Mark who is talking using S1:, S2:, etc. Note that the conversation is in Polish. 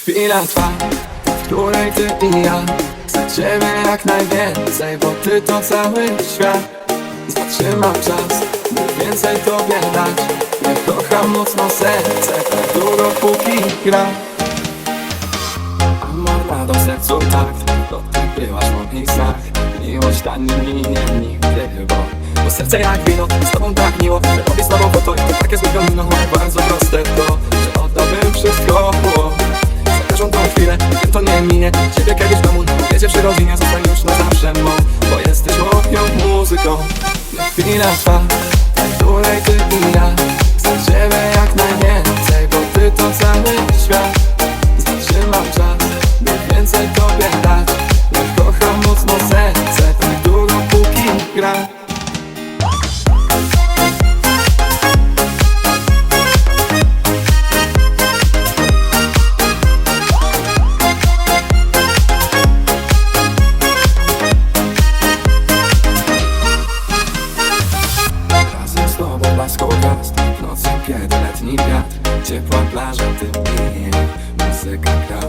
S1: Chwila trwa, w której ty i ja ciebie jak najwięcej, bo ty to cały świat. Zatrzymam czas, by więcej tobie dać. Nie kocham mocno serce, tak długo póki gra. Amor ma do sercu tak, to ty byłaś w moich snach. Miłość ta nie minie nigdy, bo Bo serce jak wino, z tobą tak miło Że robię z tobą to i to takie zwykłe chwilę, wiem to nie minie. Ciebie kiedyś na wiecie przy rodzinie Zostań już na zawsze mą, bo jesteś moją muzyką. Chwila trwa, w W nocy kiedy letni wiatr Ciepła plaża, ty i Muzyka gra